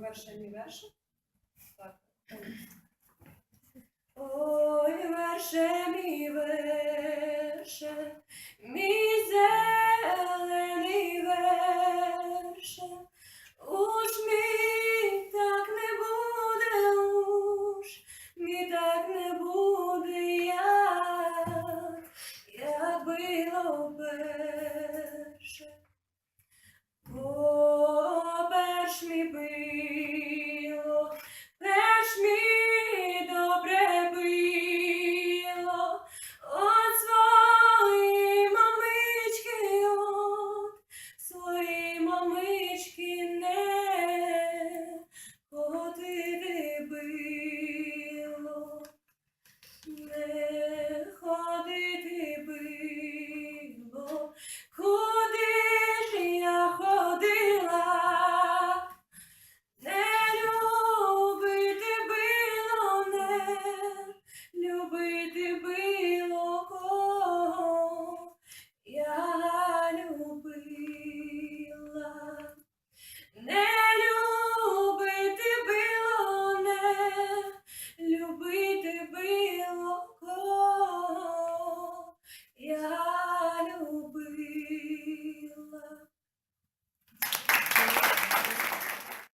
верша, ні верша. Так. Ой, верше, мій верше, мій зелений верше, уж мій так не буде, уж мій так не буде, як, як було перше. Yeah.